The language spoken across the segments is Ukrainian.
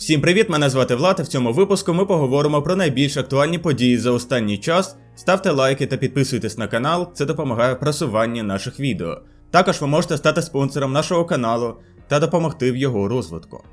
Всім привіт! Мене звати Влад. і В цьому випуску ми поговоримо про найбільш актуальні події за останній час. Ставте лайки та підписуйтесь на канал, це допомагає в просуванні наших відео. Також ви можете стати спонсором нашого каналу та допомогти в його розвитку.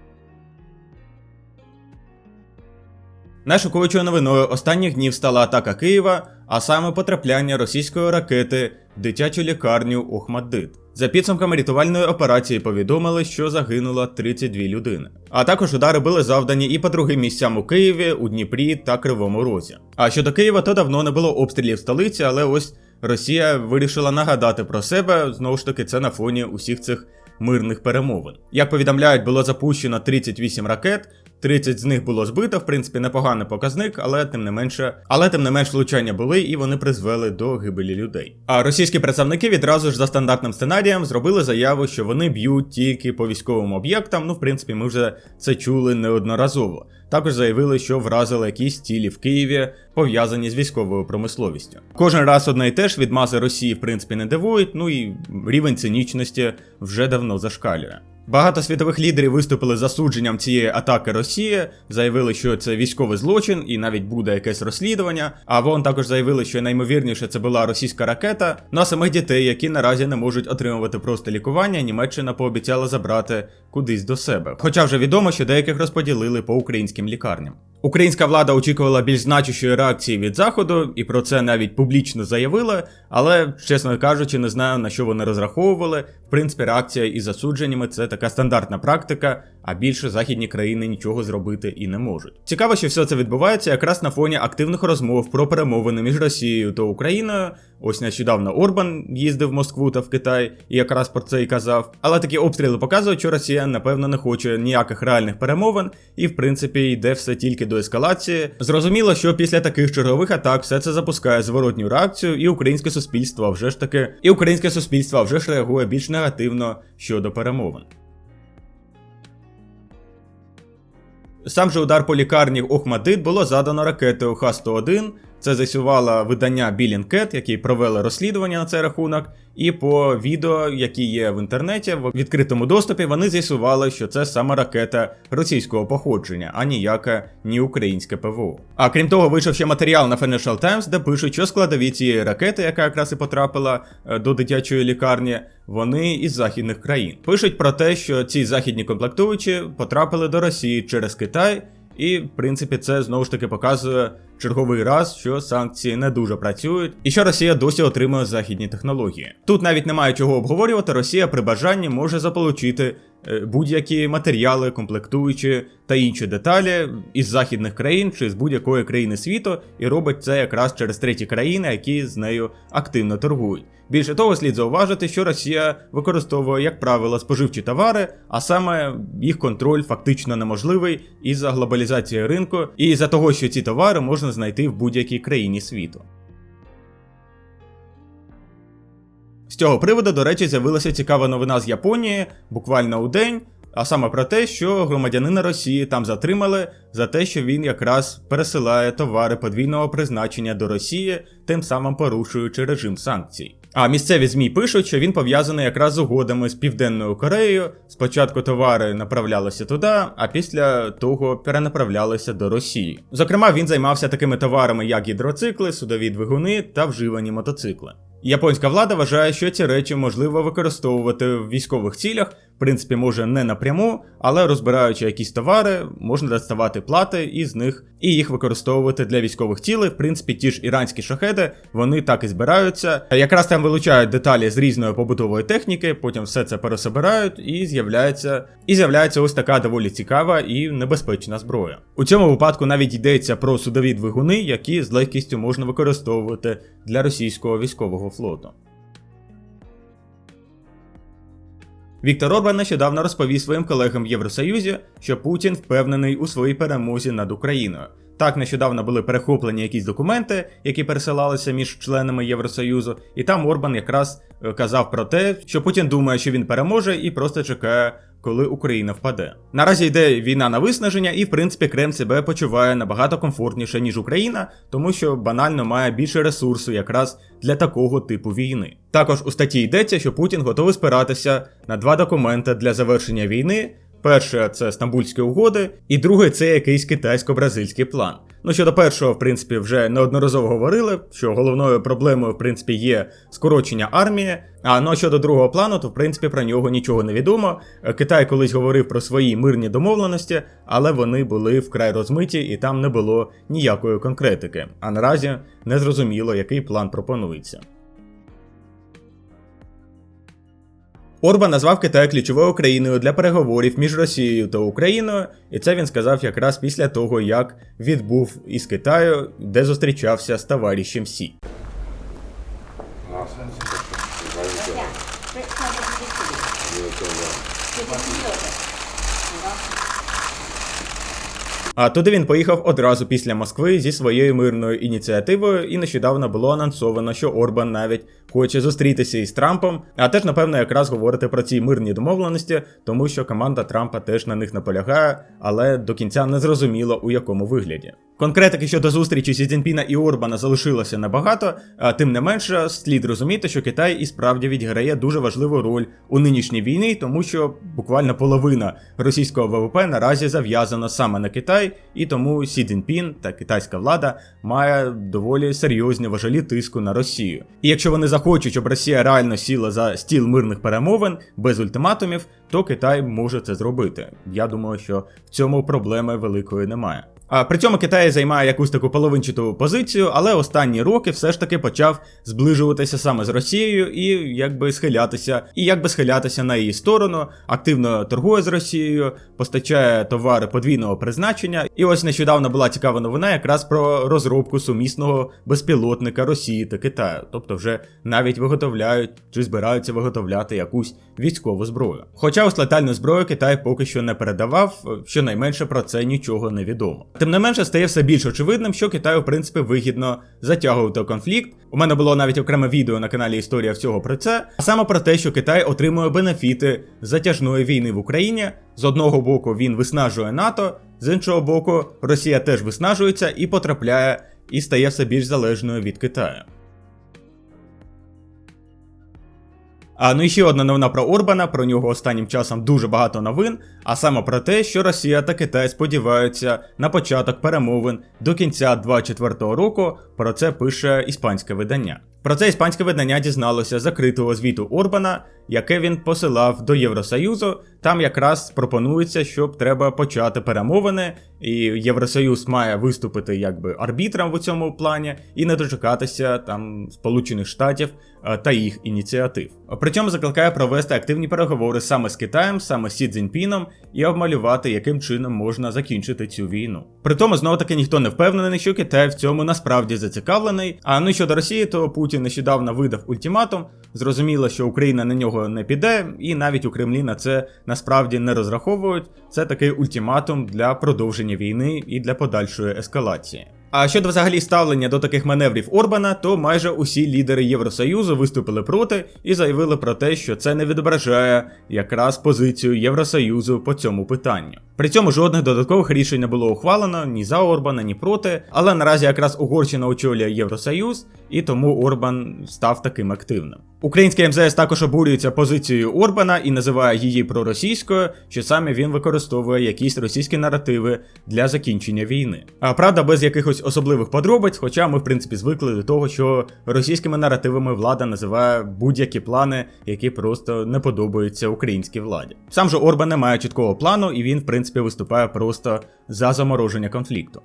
Найшокуючою новиною останніх днів стала атака Києва, а саме потрапляння російської ракети в дитячу лікарню Охмаддит. За підсумками рятувальної операції повідомили, що загинуло 32 людини. А також удари були завдані і по другим місцям у Києві, у Дніпрі та Кривому Розі. А щодо Києва, то давно не було обстрілів столиці, але ось Росія вирішила нагадати про себе. Знову ж таки, це на фоні усіх цих мирних перемовин. Як повідомляють, було запущено 38 ракет. 30 з них було збито, в принципі, непоганий показник, але тим не менше, але тим не менш влучання були і вони призвели до гибелі людей. А російські представники відразу ж за стандартним сценарієм зробили заяву, що вони б'ють тільки по військовим об'єктам. Ну, в принципі, ми вже це чули неодноразово. Також заявили, що вразили якісь цілі в Києві, пов'язані з військовою промисловістю. Кожен раз одне й те ж відмази Росії, в принципі, не дивують, ну і рівень цинічності вже давно зашкалює. Багато світових лідерів виступили засудженням цієї атаки Росії, заявили, що це військовий злочин і навіть буде якесь розслідування. А вон також заявили, що наймовірніше це була російська ракета. Ну а самих дітей, які наразі не можуть отримувати просто лікування, Німеччина пообіцяла забрати кудись до себе. Хоча вже відомо, що деяких розподілили по українським лікарням. Українська влада очікувала більш значущої реакції від заходу, і про це навіть публічно заявила, але, чесно кажучи, не знаю на що вони розраховували. В принципі, реакція із засудженнями це така стандартна практика, а більше західні країни нічого зробити і не можуть. Цікаво, що все це відбувається якраз на фоні активних розмов про перемовини між Росією та Україною. Ось нещодавно Орбан їздив в Москву та в Китай і якраз про це і казав. Але такі обстріли показують, що Росія, напевно, не хоче ніяких реальних перемовин, і в принципі йде все тільки до ескалації. Зрозуміло, що після таких чергових атак все це запускає зворотню реакцію, і українське суспільство вже ж таки, і українське суспільство вже ж реагує більш негативно щодо перемовин. Сам же удар по лікарні Охмадит було задано ракетою Х-101. Це з'ясувало видання Білінкет, які провели розслідування на цей рахунок. І по відео, які є в інтернеті, в відкритому доступі, вони з'ясували, що це саме ракета російського походження, а ніяке ні українське ПВО. А крім того, вийшов ще матеріал на Financial Times, де пишуть, що складові цієї ракети, яка якраз і потрапила е, до дитячої лікарні, вони із західних країн. Пишуть про те, що ці західні комплектуючі потрапили до Росії через Китай. І, в принципі, це знову ж таки показує черговий раз, що санкції не дуже працюють, і що Росія досі отримує західні технології. Тут навіть немає чого обговорювати. Росія при бажанні може заполучити е, будь-які матеріали, комплектуючі та інші деталі із західних країн чи з будь-якої країни світу, і робить це якраз через треті країни, які з нею активно торгують. Більше того, слід зауважити, що Росія використовує, як правило, споживчі товари, а саме їх контроль фактично неможливий із-за глобалізації ринку, і за того, що ці товари можна знайти в будь-якій країні світу. З цього приводу, до речі, з'явилася цікава новина з Японії буквально у день. А саме про те, що громадянина Росії там затримали за те, що він якраз пересилає товари подвійного призначення до Росії, тим самим порушуючи режим санкцій. А місцеві ЗМІ пишуть, що він пов'язаний якраз з угодами з Південною Кореєю. Спочатку товари направлялися туди, а після того перенаправлялися до Росії. Зокрема, він займався такими товарами, як гідроцикли, судові двигуни та вживані мотоцикли. Японська влада вважає, що ці речі можливо використовувати в військових цілях, в принципі, може не напряму, але розбираючи якісь товари, можна доставати плати із них і їх використовувати для військових цілей. В принципі, ті ж іранські шахеди, вони так і збираються. Якраз там вилучають деталі з різної побутової техніки, потім все це пересобирають, і з'являється і з'являється ось така доволі цікава і небезпечна зброя. У цьому випадку навіть йдеться про судові двигуни, які з легкістю можна використовувати для російського військового флоту. Віктор Орбан нещодавно розповів своїм колегам в Євросоюзі, що Путін впевнений у своїй перемозі над Україною. Так, нещодавно були перехоплені якісь документи, які пересилалися між членами Євросоюзу, і там Орбан якраз е, казав про те, що Путін думає, що він переможе, і просто чекає коли Україна впаде. Наразі йде війна на виснаження, і в принципі Крем себе почуває набагато комфортніше, ніж Україна, тому що банально має більше ресурсу якраз для такого типу війни. Також у статті йдеться, що Путін готовий спиратися на два документи для завершення війни. Перше це Стамбульські угоди, і друге це якийсь китайсько-бразильський план. Ну щодо першого, в принципі, вже неодноразово говорили, що головною проблемою, в принципі, є скорочення армії. А ну а щодо другого плану, то в принципі про нього нічого не відомо. Китай колись говорив про свої мирні домовленості, але вони були вкрай розмиті і там не було ніякої конкретики. А наразі не зрозуміло, який план пропонується. Орбан назвав Китай ключовою країною для переговорів між Росією та Україною, і це він сказав якраз після того, як відбув із Китаю, де зустрічався з товаришем Сі. А туди він поїхав одразу після Москви зі своєю мирною ініціативою, і нещодавно було анонсовано, що Орбан навіть хоче зустрітися із Трампом, а теж, напевно, якраз говорити про ці мирні домовленості, тому що команда Трампа теж на них наполягає, але до кінця не зрозуміло у якому вигляді. Конкретики щодо зустрічі Сі Цзіньпіна і Орбана залишилося небагато, а тим не менше, слід розуміти, що Китай і справді відіграє дуже важливу роль у нинішній війні, тому що буквально половина російського ВВП наразі зав'язана саме на Китай, і тому Сі Цзіньпін та китайська влада має доволі серйозні важелі тиску на Росію. І якщо вони захочуть, щоб Росія реально сіла за стіл мирних перемовин без ультиматумів, то Китай може це зробити. Я думаю, що в цьому проблеми великої немає. При цьому Китай займає якусь таку половинчату позицію, але останні роки все ж таки почав зближуватися саме з Росією і якби схилятися, і якби схилятися на її сторону, активно торгує з Росією, постачає товари подвійного призначення. І ось нещодавно була цікава новина якраз про розробку сумісного безпілотника Росії та Китаю, тобто вже навіть виготовляють чи збираються виготовляти якусь військову зброю. Хоча ось летальну зброю Китай поки що не передавав, щонайменше про це нічого не відомо. Тим не менше стає все більш очевидним, що Китаю в принципі вигідно затягувати конфлікт. У мене було навіть окреме відео на каналі Історія всього про це, а саме про те, що Китай отримує бенефіти затяжної війни в Україні. З одного боку він виснажує НАТО, з іншого боку, Росія теж виснажується і потрапляє і стає все більш залежною від Китаю. А ну і ще одна новина про Орбана. Про нього останнім часом дуже багато новин. А саме про те, що Росія та Китай сподіваються на початок перемовин до кінця 2024 року. Про це пише іспанське видання. Про це іспанське видання дізналося закритого звіту Орбана, яке він посилав до Євросоюзу. Там якраз пропонується, щоб треба почати перемовини, і Євросоюз має виступити якби арбітром в цьому плані і не дочекатися там Сполучених Штатів е, та їх ініціатив. При цьому закликає провести активні переговори саме з Китаєм, саме з Сі Цзіньпіном, і обмалювати, яким чином можна закінчити цю війну. При тому знову таки ніхто не впевнений, що Китай в цьому насправді зацікавлений. А ну щодо Росії, то Путін нещодавно видав ультиматум. Зрозуміло, що Україна на нього не піде, і навіть у Кремлі на це насправді не розраховують. Це такий ультиматум для продовження війни і для подальшої ескалації. А щодо взагалі ставлення до таких маневрів Орбана, то майже усі лідери Євросоюзу виступили проти і заявили про те, що це не відображає якраз позицію Євросоюзу по цьому питанню. При цьому жодних додаткових рішень не було ухвалено ні за Орбана, ні проти. Але наразі якраз Угорщина очолює Євросоюз, і тому Орбан став таким активним. Український МЗС також обурюється позицією Орбана і називає її проросійською, що саме він використовує якісь російські наративи для закінчення війни. А правда, без якихось особливих подробиць, хоча ми в принципі звикли до того, що російськими наративами влада називає будь-які плани, які просто не подобаються українській владі. Сам же Орбан не має чіткого плану, і він, в принципі, виступає просто за замороження конфлікту.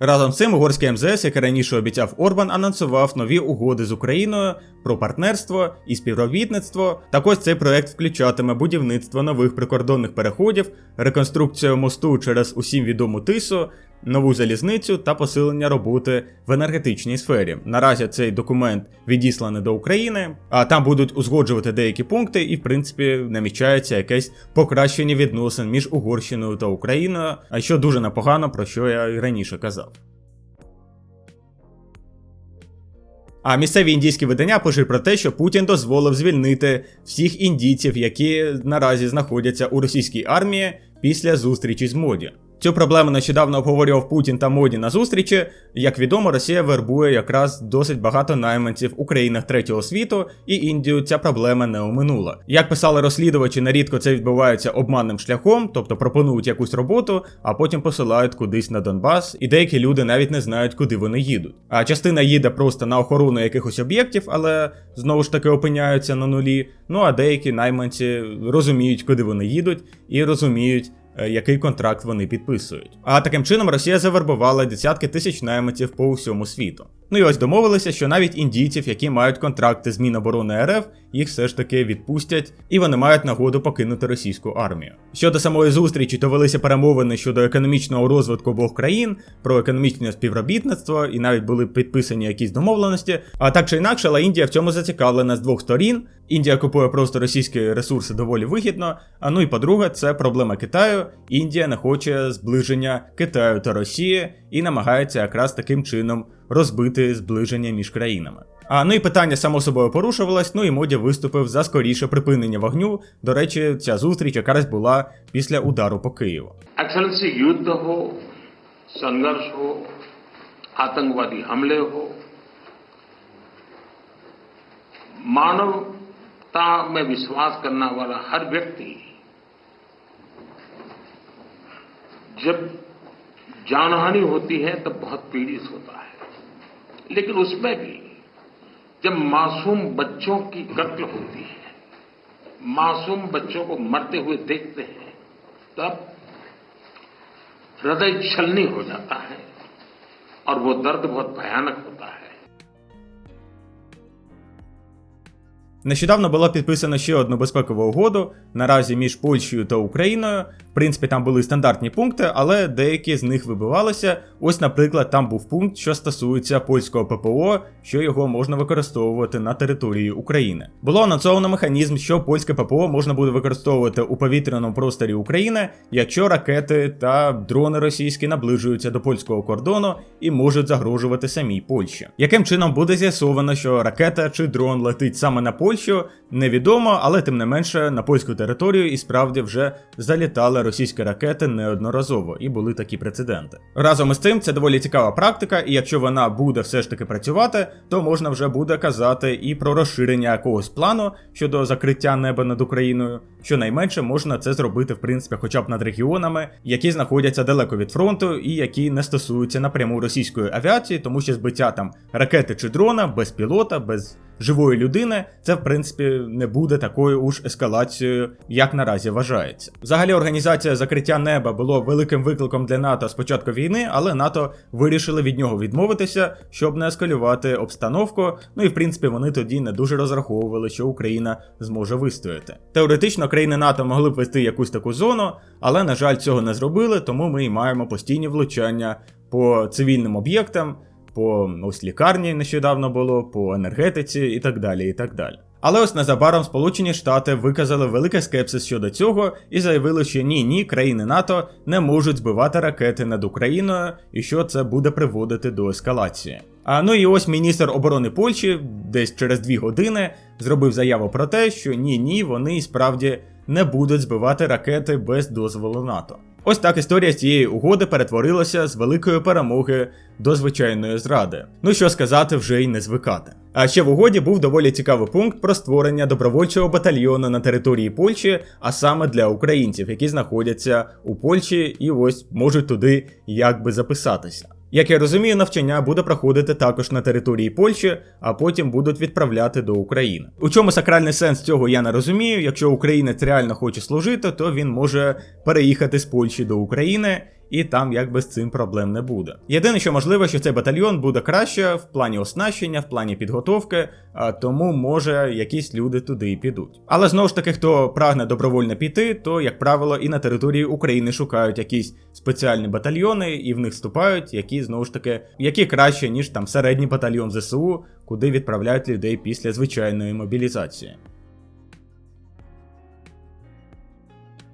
Разом з цим угорський МЗС, як раніше обіцяв Орбан, анонсував нові угоди з Україною про партнерство і співробітництво. Також цей проект включатиме будівництво нових прикордонних переходів, реконструкцію мосту через усім відому тису, нову залізницю та посилення роботи в енергетичній сфері. Наразі цей документ відісланий до України, а там будуть узгоджувати деякі пункти, і в принципі намічається якесь покращення відносин між Угорщиною та Україною, а що дуже непогано, про що я і раніше казав. А місцеві індійські видання пишуть про те, що Путін дозволив звільнити всіх індійців, які наразі знаходяться у російській армії після зустрічі з моді. Цю проблему нещодавно обговорював Путін та Моді на зустрічі. Як відомо, Росія вербує якраз досить багато найманців у країнах третього світу, і Індію ця проблема не оминула. Як писали розслідувачі, нерідко це відбувається обманним шляхом, тобто пропонують якусь роботу, а потім посилають кудись на Донбас, і деякі люди навіть не знають, куди вони їдуть. А частина їде просто на охорону якихось об'єктів, але знову ж таки опиняються на нулі. Ну а деякі найманці розуміють, куди вони їдуть, і розуміють. Е, Який контракт вони підписують. А таким чином Росія завербувала десятки тисяч найманців по всьому світу. Ну і ось домовилися, що навіть індійців, які мають контракти з Міноборони РФ, їх все ж таки відпустять, і вони мають нагоду покинути російську армію. Щодо самої зустрічі, то велися перемовини щодо економічного розвитку обох країн, про економічне співробітництво, і навіть були підписані якісь домовленості. А так чи інакше, але Індія в цьому зацікавлена з двох сторін. Індія купує просто російські ресурси доволі вигідно. А ну і по-друге, це проблема Китаю. Індія не хоче зближення Китаю та Росії і намагається якраз таким чином розбити зближення між країнами. А ну і питання само собою порушувалось. Ну і моді виступив за скоріше припинення вогню. До речі, ця зустріч якраз була після удару по Києву. एक्सलेंसी युद्ध हो संघर्ष मानवता में विश्वास करना वाला हर व्यक्ति जब जानहानि होती है, तब बहुत पीड़ित होता है। लेकिन उसमें भी जब मासूम बच्चों की कत्ल होती है, मासूम बच्चों को मरते हुए देखते हैं, तब हृदय छलनी हो जाता है और वो दर्द बहुत भयानक होता है। Нещодавно було підписано ще одну безпекову угоду наразі між Польщею та Україною. В принципі, там були стандартні пункти, але деякі з них вибивалися. Ось, наприклад, там був пункт, що стосується польського ППО, що його можна використовувати на території України. Було анонсовано механізм, що польське ППО можна буде використовувати у повітряному просторі України, якщо ракети та дрони російські наближуються до польського кордону і можуть загрожувати самій Польщі. Яким чином буде з'ясовано, що ракета чи дрон летить саме на Польщу, невідомо, але тим не менше на польську територію і справді вже залітали російські ракети неодноразово, і були такі прецеденти. Разом із тим, це доволі цікава практика, і якщо вона буде все ж таки працювати, то можна вже буде казати і про розширення якогось плану щодо закриття неба над Україною. Щонайменше можна це зробити, в принципі, хоча б над регіонами, які знаходяться далеко від фронту і які не стосуються напряму російської авіації, тому що збиття там ракети чи дрона без пілота, без живої людини, це в принципі не буде такою уж ескалацією, як наразі вважається. Взагалі, організація закриття неба було великим викликом для НАТО з початку війни, але НАТО вирішили від нього відмовитися, щоб не ескалювати обстановку. Ну і в принципі вони тоді не дуже розраховували, що Україна зможе вистояти. Теоретично країни НАТО могли б вести якусь таку зону, але на жаль, цього не зробили, тому ми і маємо постійні влучання по цивільним об'єктам по ось лікарні нещодавно було, по енергетиці і так далі. і так далі. Але ось незабаром Сполучені Штати виказали великий скепсис щодо цього і заявили, що ні, ні, країни НАТО не можуть збивати ракети над Україною, і що це буде приводити до ескалації. А ну і ось міністр оборони Польщі десь через дві години зробив заяву про те, що ні, ні, вони справді не будуть збивати ракети без дозволу НАТО. Ось так історія цієї угоди перетворилася з великої перемоги до звичайної зради. Ну що сказати, вже й не звикати. А ще в угоді був доволі цікавий пункт про створення добровольчого батальйону на території Польщі, а саме для українців, які знаходяться у Польщі і ось можуть туди якби записатися. Як я розумію, навчання буде проходити також на території Польщі, а потім будуть відправляти до України. У чому сакральний сенс цього я не розумію. Якщо українець реально хоче служити, то він може переїхати з Польщі до України. І там якби з цим проблем не буде. Єдине, що можливо, що цей батальйон буде краще в плані оснащення, в плані підготовки, тому може якісь люди туди і підуть. Але знову ж таки, хто прагне добровольно піти, то як правило і на території України шукають якісь спеціальні батальйони і в них вступають, які знову ж таки які краще ніж там середній батальйон ЗСУ, куди відправляють людей після звичайної мобілізації.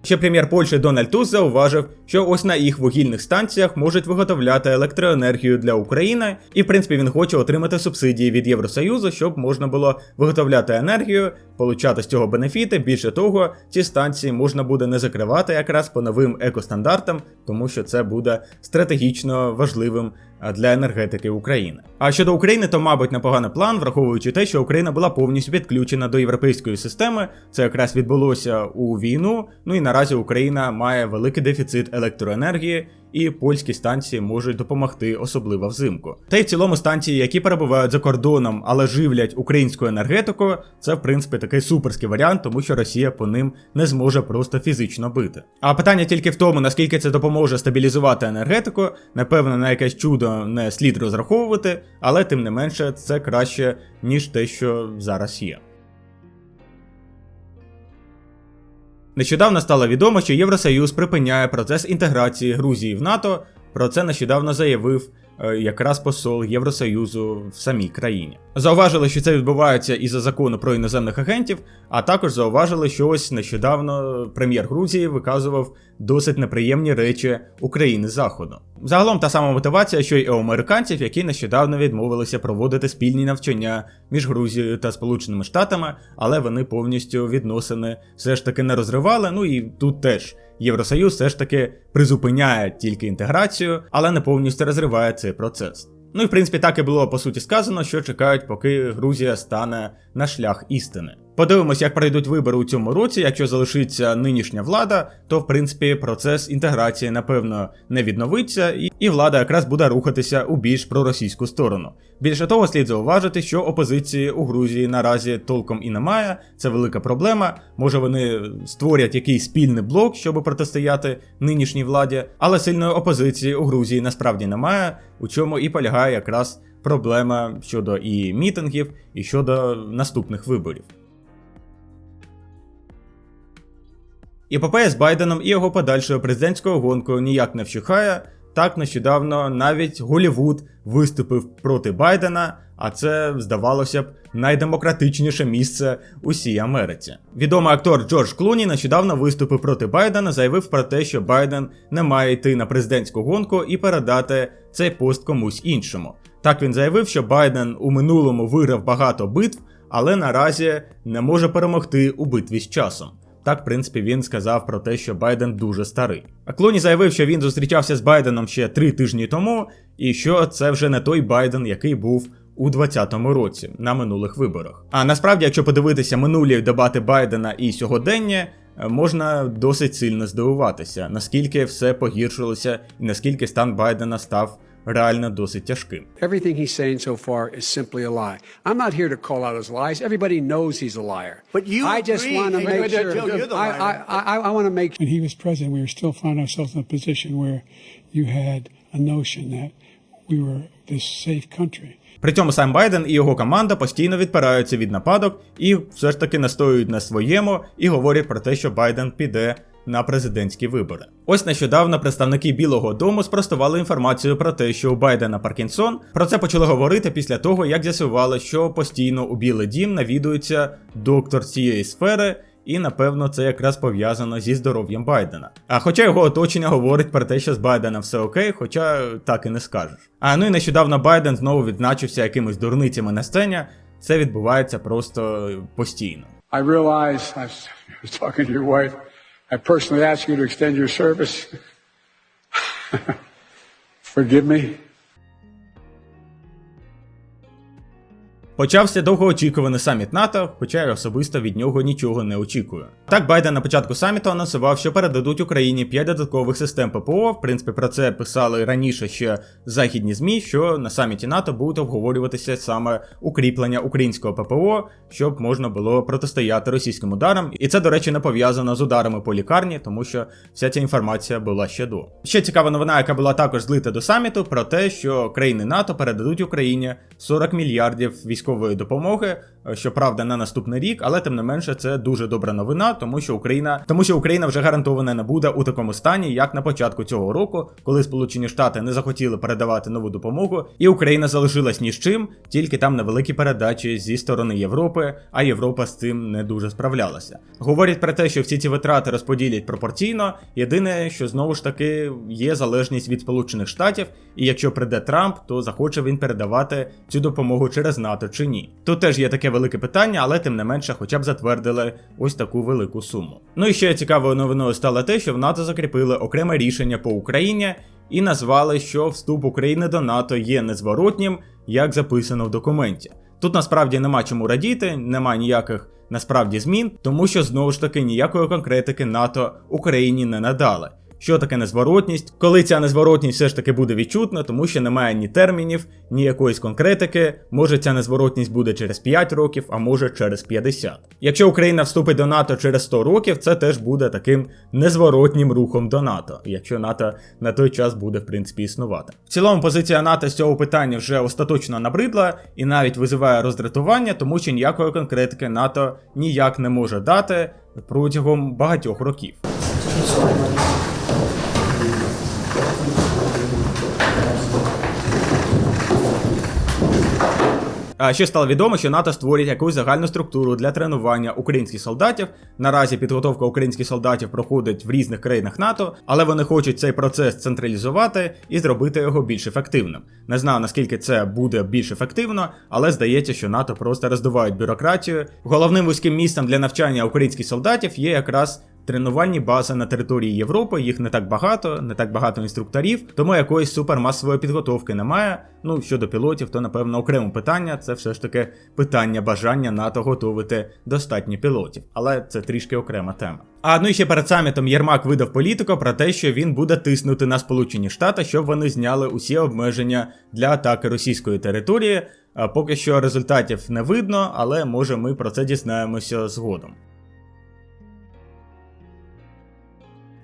Ще прем'єр Польщі Дональд Туск зауважив, що ось на їх вугільних станціях можуть виготовляти електроенергію для України, і в принципі він хоче отримати субсидії від Євросоюзу, щоб можна було виготовляти енергію, получати з цього бенефіти. Більше того, ці станції можна буде не закривати якраз по новим екостандартам, тому що це буде стратегічно важливим для енергетики України. А щодо України, то мабуть непоганий план, враховуючи те, що Україна була повністю підключена до європейської системи. Це якраз відбулося у війну. Ну і наразі Україна має великий дефіцит електроенергії. І польські станції можуть допомогти, особливо взимку. Та й в цілому станції, які перебувають за кордоном, але живлять українську енергетику, це в принципі такий суперський варіант, тому що Росія по ним не зможе просто фізично бити. А питання тільки в тому, наскільки це допоможе стабілізувати енергетику. Напевно, на якесь чудо не слід розраховувати, але тим не менше це краще ніж те, що зараз є. Нещодавно стало відомо, що Євросоюз припиняє процес інтеграції Грузії в НАТО. Про це нещодавно заявив якраз посол Євросоюзу в самій країні. Зауважили, що це відбувається із-за закону про іноземних агентів, а також зауважили, що ось нещодавно прем'єр Грузії виказував досить неприємні речі України заходу. Загалом та сама мотивація, що й у американців, які нещодавно відмовилися проводити спільні навчання між Грузією та Сполученими Штатами, але вони повністю відносини все ж таки не розривали. Ну і тут теж Євросоюз все ж таки призупиняє тільки інтеграцію, але не повністю розриває цей процес. Ну і в принципі так і було по суті сказано, що чекають, поки Грузія стане на шлях істини. Подивимось, як пройдуть вибори у цьому році. Якщо залишиться нинішня влада, то в принципі процес інтеграції напевно не відновиться, і, і влада якраз буде рухатися у більш проросійську сторону. Більше того, слід зауважити, що опозиції у Грузії наразі толком і немає. Це велика проблема. Може вони створять якийсь спільний блок, щоб протистояти нинішній владі, але сильної опозиції у Грузії насправді немає, у чому і полягає якраз проблема щодо і мітингів, і щодо наступних виборів. Епопея з Байденом і його подальшою президентською гонкою ніяк не вщухає. Так нещодавно навіть Голівуд виступив проти Байдена, а це здавалося б найдемократичніше місце у всій Америці. Відомий актор Джордж Клуні нещодавно виступив проти Байдена, заявив про те, що Байден не має йти на президентську гонку і передати цей пост комусь іншому. Так він заявив, що Байден у минулому виграв багато битв, але наразі не може перемогти у битві з часом. Так, в принципі, він сказав про те, що Байден дуже старий. А Клуні заявив, що він зустрічався з Байденом ще три тижні тому, і що це вже не той Байден, який був у 2020 році на минулих виборах. А насправді, якщо подивитися минулі дебати Байдена і сьогодення, е, можна досить сильно здивуватися, наскільки все погіршилося і наскільки стан Байдена став реально досить тяжким. Everything he's saying so far is simply a lie. I'm not here to call out his lies. Everybody knows he's a liar. But you I just want to make sure. you're- the I, I, I, I want to make when he was president, we were still finding ourselves in a position where you had a notion that we were this safe country. При цьому сам Байден і його команда постійно відпираються від нападок і все ж таки настоюють на своєму і говорять про те, що Байден піде на президентські вибори. Ось нещодавно представники Білого Дому спростували інформацію про те, що у Байдена Паркінсон. Про це почали говорити після того, як з'ясували, що постійно у Білий Дім навідується доктор цієї сфери. І напевно це якраз пов'язано зі здоров'ям Байдена. А хоча його оточення говорить про те, що з Байденом все окей, хоча так і не скажеш. А ну і нещодавно Байден знову відзначився якимись дурницями на сцені. Це відбувається просто постійно. I realize I was talking to your wife. I personally ask you to extend your service. Forgive me. Почався довгоочікуваний саміт НАТО, хоча я особисто від нього нічого не очікую. Так Байден на початку саміту анонсував, що передадуть Україні 5 додаткових систем ППО. В принципі, про це писали раніше ще західні змі, що на саміті НАТО будуть обговорюватися саме укріплення українського ППО, щоб можна було протистояти російським ударам. І це, до речі, не пов'язано з ударами по лікарні, тому що вся ця інформація була ще до. Ще цікава новина, яка була також злита до саміту, про те, що країни НАТО передадуть Україні 40 мільярдів військової допомоги щоправда, на наступний рік, але тим не менше це дуже добра новина, тому що Україна, тому що Україна вже гарантовано не буде у такому стані, як на початку цього року, коли Сполучені Штати не захотіли передавати нову допомогу, і Україна залишилась ні з чим, тільки там невеликі передачі зі сторони Європи, а Європа з цим не дуже справлялася. Говорять про те, що всі ці витрати розподілять пропорційно. Єдине, що знову ж таки є залежність від Сполучених Штатів, і якщо прийде Трамп, то захоче він передавати цю допомогу через НАТО чи ні. Тут теж є таке велике питання, але тим не менше, хоча б затвердили ось таку велику суму. Ну і ще цікавою новиною стало те, що в НАТО закріпили окреме рішення по Україні і назвали, що вступ України до НАТО є незворотнім, як записано в документі. Тут насправді нема чому радіти, нема ніяких насправді змін, тому що знову ж таки ніякої конкретики НАТО Україні не надали. Що таке незворотність? Коли ця незворотність все ж таки буде відчутна, тому що немає ні термінів, ні якоїсь конкретики. Може ця незворотність буде через 5 років, а може через 50. Якщо Україна вступить до НАТО через 100 років, це теж буде таким незворотнім рухом до НАТО, якщо НАТО на той час буде в принципі існувати. В цілому позиція НАТО з цього питання вже остаточно набридла і навіть визиває роздратування, тому що ніякої конкретики НАТО ніяк не може дати протягом багатьох років. А ще стало відомо, що НАТО створить якусь загальну структуру для тренування українських солдатів. Наразі підготовка українських солдатів проходить в різних країнах НАТО, але вони хочуть цей процес централізувати і зробити його більш ефективним. Не знаю наскільки це буде більш ефективно, але здається, що НАТО просто роздувають бюрократію. Головним вузьким місцем для навчання українських солдатів є якраз тренувальні бази на території Європи, їх не так багато, не так багато інструкторів, тому якоїсь супермасової підготовки немає. Ну щодо пілотів, то напевно окреме питання. Це все ж таки питання бажання НАТО готувати достатньо пілотів, але це трішки окрема тема. А ну і ще перед самітом Єрмак видав політику про те, що він буде тиснути на Сполучені Штати, щоб вони зняли усі обмеження для атаки російської території. Поки що результатів не видно, але може ми про це дізнаємося згодом.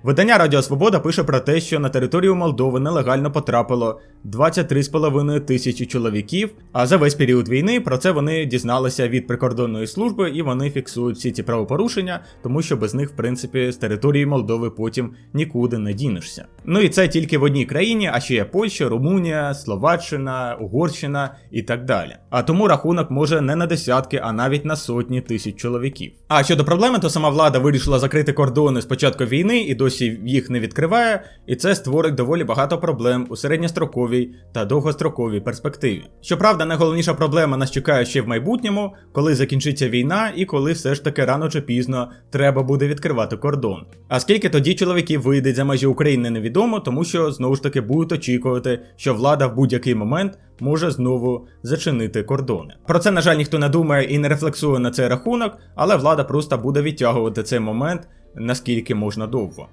Видання Радіо Свобода пише про те, що на територію Молдови нелегально потрапило 23,5 тисячі чоловіків. А за весь період війни про це вони дізналися від прикордонної служби і вони фіксують всі ці правопорушення, тому що без них, в принципі, з території Молдови потім нікуди не дінешся. Ну і це тільки в одній країні, а ще є Польща, Румунія, Словаччина, Угорщина і так далі. А тому рахунок може не на десятки, а навіть на сотні тисяч чоловіків. А щодо проблеми, то сама влада вирішила закрити кордони з початку війни і досі їх не відкриває, і це створить доволі багато проблем у середньостроковій та довгостроковій перспективі. Щоправда, найголовніша проблема нас чекає ще в майбутньому, коли закінчиться війна і коли все ж таки рано чи пізно треба буде відкривати кордон. А скільки тоді чоловіків вийде за межі України невідомо, тому що знову ж таки будуть очікувати, що влада в будь-який момент може знову зачинити кордони. Про це, на жаль, ніхто не думає і не рефлексує на цей рахунок, але влада просто буде відтягувати цей момент наскільки можна довго.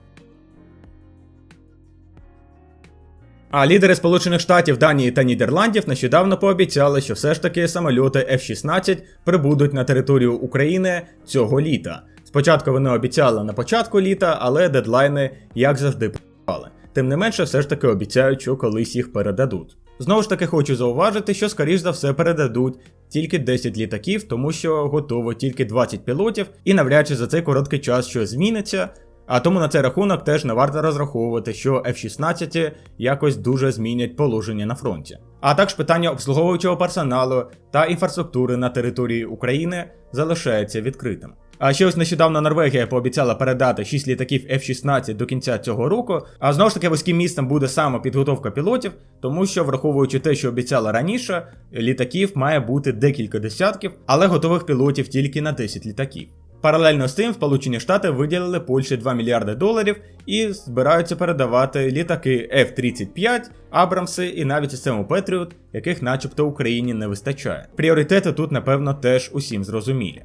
А лідери Сполучених Штатів, Данії та Нідерландів нещодавно пообіцяли, що все ж таки самольоти F-16 прибудуть на територію України цього літа. Спочатку вони обіцяли на початку літа, але дедлайни, як завжди, пропали. Тим не менше, все ж таки обіцяють, що колись їх передадуть. Знову ж таки, хочу зауважити, що скоріш за все передадуть тільки 10 літаків, тому що готово тільки 20 пілотів, і навряд чи за цей короткий час щось зміниться. А тому на цей рахунок теж не варто розраховувати, що F-16 якось дуже змінять положення на фронті. А також питання обслуговуючого персоналу та інфраструктури на території України залишається відкритим. А ще ось нещодавно Норвегія пообіцяла передати 6 літаків F-16 до кінця цього року. А знову ж таки вузьким місцем буде саме підготовка пілотів, тому що, враховуючи те, що обіцяла раніше, літаків має бути декілька десятків, але готових пілотів тільки на 10 літаків. Паралельно з цим Сполучені Штати виділили Польщі 2 мільярди доларів і збираються передавати літаки F-35, Абрамси і навіть систему Patriot, яких начебто Україні не вистачає. Пріоритети тут, напевно, теж усім зрозумілі.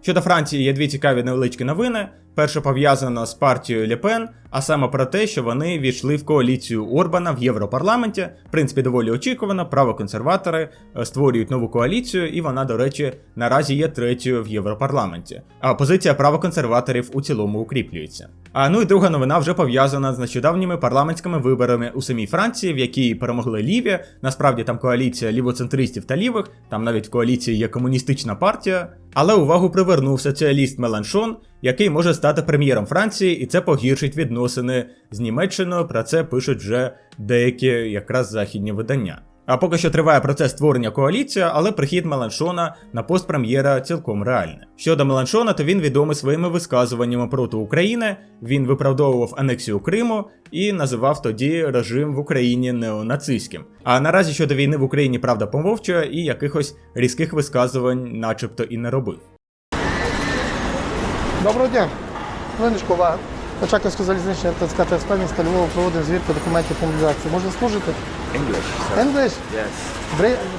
Щодо Франції є дві цікаві невеличкі новини. Перше пов'язано з партією Лепен, а саме про те, що вони війшли в коаліцію Орбана в Європарламенті. В принципі, доволі очікувано. Правоконсерватори е, створюють нову коаліцію, і вона, до речі, наразі є третьою в Європарламенті. А позиція правоконсерваторів у цілому укріплюється. А ну і друга новина вже пов'язана з нещодавніми парламентськими виборами у самій Франції, в якій перемогли ліві. Насправді там коаліція лівоцентристів та лівих, там навіть в коаліції є комуністична партія. Але увагу привернув соціаліст Меланшон, який може стати прем'єром Франції, і це погіршить відносини з Німеччиною. Про це пишуть вже деякі якраз західні видання. А поки що триває процес створення коаліції, але прихід Меланшона на пост прем'єра цілком реальний. Щодо Меланшона, то він відомий своїми висказуваннями проти України. Він виправдовував анексію Криму і називав тоді режим в Україні неонацистським. А наразі щодо війни в Україні правда помовчує і якихось різких висказувань, начебто, і не робив. Доброго дня. Хвилиночку, увага. Очаківська залізнична ТЦК ТСП міста Львова проводить звірку документів по мобілізації. Можна служити? English. English? Yes.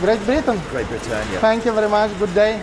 Great Britain? Great Britain. Yeah. Thank you very much. Good day.